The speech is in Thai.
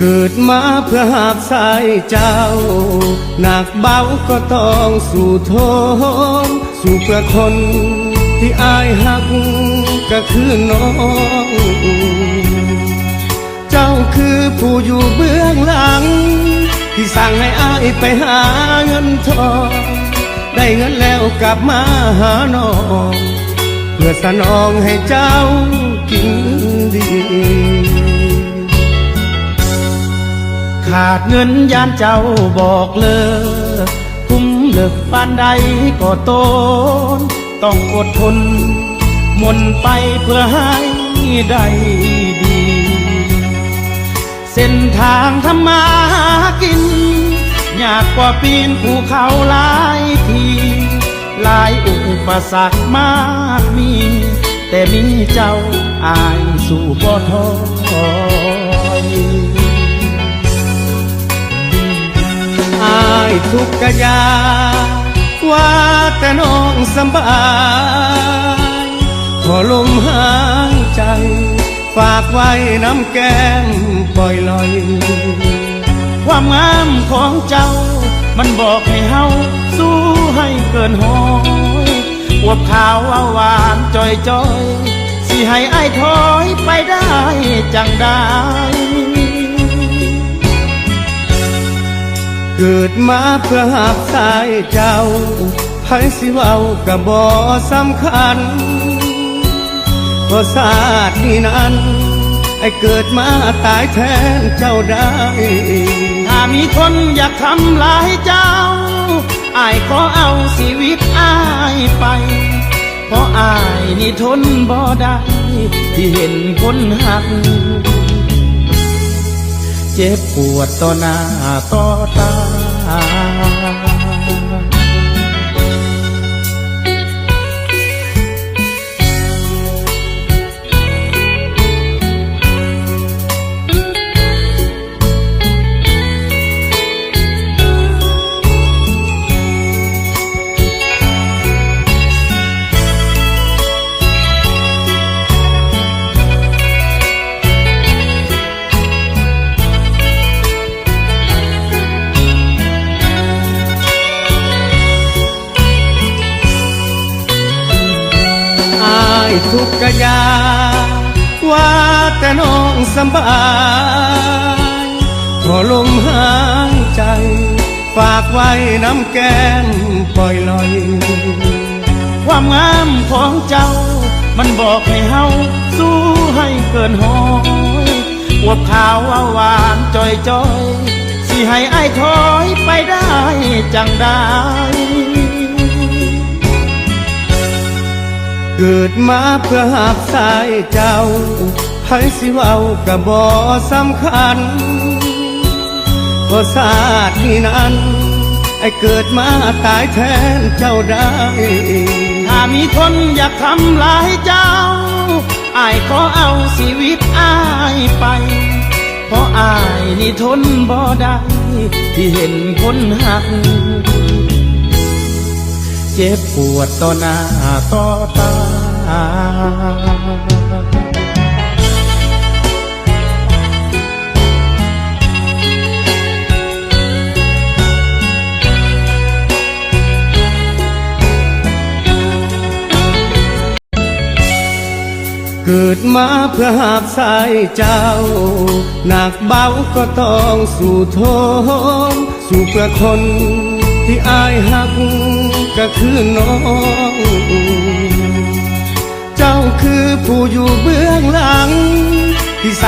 เกิดมาเพื่อหาบสายเจ้า หนักเบาก็ต้องสู่ทนสู่เพื่อคนที่อายหักก็คือน้อง เจ้าคือผู้อยู่เบื้องหลัง ที่สั่งให้อายไปหาเงินทอง ได้เงินแล้วกลับมาหาน้อง เพื่อสนองให้เจ้ากินดี ขาดเงินยานเจ้าบอกเลิกคุ้มเลิกปานใดก็ตน ต้องอดทนหมนไปเพื่อให้ได้ดี เส้นทางทำมาหากิน ยากกว่าปีนภูเขาหลายทีหลายอุปสรรคมากมี แต่มีเจ้าอายสู่บ่ท้อ ทุกกะยาว่าแต่น้องสบายขอลมหายใจ ฝากไว้น้ำแก้มปล่อยลอย ความงามของเจ้า มันบอกให้เฮาสู้ให้เกินหอยอวบขาวาหวานจอยจอย สิให้อ้ายถอยไปได้จังได้ เกิดมาเพื่อหาบสายเจ้าไผสิเว้ากะบ่สำคัญเพราะศาสตร์นี้นั้น ไอ้เกิดมาตายแทนเจ้าได้ ถ้ามีคนอยากทำลายเจ้า อายขอเอาชีวิตอายไป เพราะอายนี่ทนบ่ได้ที่เห็นคนหัก เจ็บปวดต่อหน้าต่อตา ทุกข์กะยา ว่าแต่น้องสบายขอลมหายใจ ฝากไว้น้ำแก้มปล่อยลอย ความงามของเจ้า มันบอกให้เฮาสู้ให้เกินหอยอวบขาวเอาหวานจอยจอย สิให้อ้ายถอยไปได้จังได้ เกิดมาเพื่อหาบสายเจ้าไผสิเว้ากะบ่สำคัญเพราะศาสตร์นี้นั้น ไอ้เกิดมาตายแทนเจ้าได้ ถ้ามีคนอยากทำลายเจ้า อายขอเอาชีวิตอายไป เพราะอายนี่ทนบ่ได้ที่เห็นคนหัก เจ็บปวดต่อหน้าต่อตา เกิดมาเพื่อหาบสายเจ้า หนักเบาก็ต้องสู่ทน สู่เพื่อคนที่อายหัก คือน้อง เจ้าคือผู้อยู่เบื้องหลัง